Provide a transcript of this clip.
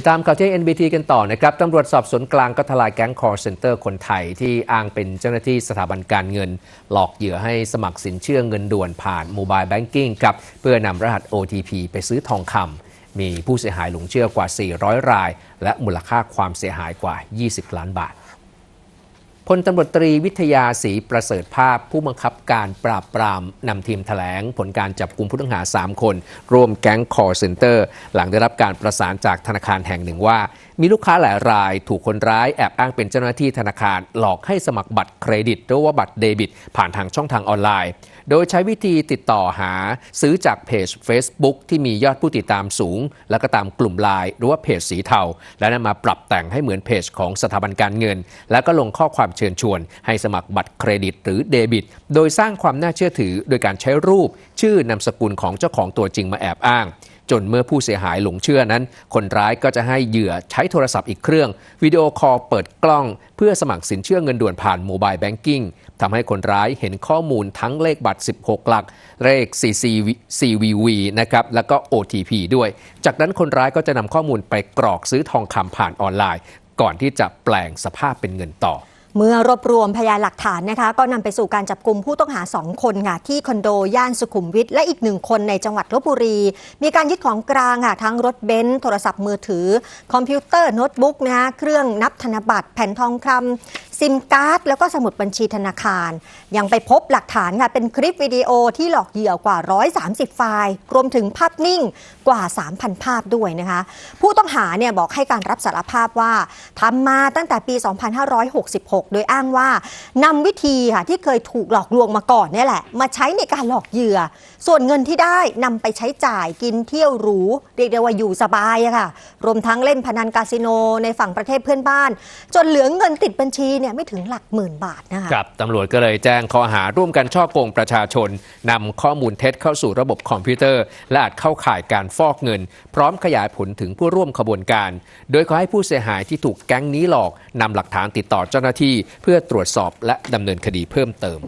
ติดตามข่าวที่ NBT กันต่อนะครับตำรวจสอบสวนกลางก็ทลายแก๊งคอร์เซนเตอร์คนไทย ที่อ้างเป็นเจ้าหน้าที่สถาบันการเงิน หลอกเหยื่อให้สมัครสินเชื่อเงินด่วนผ่านโมบายแบงกิ้งครับ เพื่อนำรหัส OTP ไปซื้อทองคำมีผู้เสียหายหลงเชื่อกว่า 400 ราย และมูลค่าความเสียหายกว่า 20 ล้านบาท พลตำรวจตรีวิทยาศรีประเสริฐภาพ ผู้บังคับการปราบปรามนำทีมแถลง ผลการจับกลุ่มผู้ต้องหา 3 คน ร่วมแก๊งคอร์เซนเตอร์ หลังได้รับการประสานจากธนาคารแห่งหนึ่งว่า มีลูกค้าหลายรายถูกคนร้ายแอบอ้างเป็นเจ้าหน้าที่ธนาคาร หลอกให้สมัครบัตรเครดิต หรือว่าบัตรเดบิต ผ่านทางช่องทางออนไลน์ โดยใช้วิธีติดต่อหาซื้อจากเพจ Facebook ที่มียอดผู้ติดตามสูง แล้วก็ตามกลุ่มไลน์หรือว่าเพจสีเทา และนำมาปรับแต่งให้เหมือนเพจของสถาบันการเงิน แล้วก็ลงข้อความเชิญชวน ให้สมัครบัตรเครดิต หรือเดบิต โดยสร้างความน่าเชื่อถือ โดยการใช้รูป ชื่อนามสกุลของเจ้าของตัวจริงมาแอบอ้าง จนเมื่อผู้เสียหายหลงเชื่อนั้น คนร้ายก็จะให้เหยื่อใช้โทรศัพท์อีกเครื่อง วิดีโอคอลเปิดกล้อง เพื่อสมัครสินเชื่อเงินด่วนผ่านโมบายแบงกิ้งทำให้คนร้ายเห็นข้อมูลทั้งเลขบัตร 16 หลัก เลข CCVV นะครับ แล้วก็ OTP ด้วย จากนั้นคนร้ายก็จะนำข้อมูลไปกรอกซื้อทองคำผ่านออนไลน์ ก่อนที่จะแปลงสภาพเป็นเงินต่อ เมื่อรวบรวมพยานหลักฐานนะคะก็นำไปสู่การจับกลุ่มผู้ต้องหา 2 คนค่ะที่คอนโดย่านสุขุมวิทและอีกหนึ่งคนในจังหวัดลบบุรี มีการยึดของกลางค่ะทั้งรถเบนซ์โทรศัพท์มือถือ คอมพิวเตอร์โน้ตบุ๊กนะคะเครื่องนับธนบัตรแผ่นทองคำ ซิมการ์ดแล้วก็สมุดบัญชีธนาคาร ยังไปพบหลักฐานค่ะเป็นคลิปวิดีโอที่หลอกเหยื่อกว่า 130 ไฟล์ รวมถึงภาพนิ่งกว่า 3,000 ภาพด้วยนะคะ ผู้ต้องหาเนี่ยบอกให้การรับสารภาพว่าทำมาตั้งแต่ปี 2566 โดยอ้างว่านำวิธีค่ะที่เคยถูกหลอกลวงมาก่อนนี่แหละ มาใช้ในการหลอกเหยื่อ ส่วนเงินที่ได้นำไปใช้จ่ายกินเที่ยวหรูเรียกได้ว่าอยู่สบายอะค่ะรวมทั้งเล่นพนันคาสิโนในฝั่งประเทศเพื่อนบ้าน จนเหลือเงินติดบัญชีเนี่ยเนี่ยไม่ถึงหลักหมื่นบาทนะคะครับตำรวจก็เลยแจ้งข้อหาร่วมกันช่อโกงประชาชนนำข้อมูลเท็จเข้าสู่ระบบคอมพิวเตอร์ และอาจเข้าข่ายการฟอกเงิน พร้อมขยายผลถึงผู้ร่วมขบวนการ โดยขอให้ผู้เสียหายที่ถูกแก๊งนี้หลอกนำหลักฐานติดต่อเจ้าหน้าที่ เพื่อตรวจสอบและดำเนินคดีเพิ่มเติม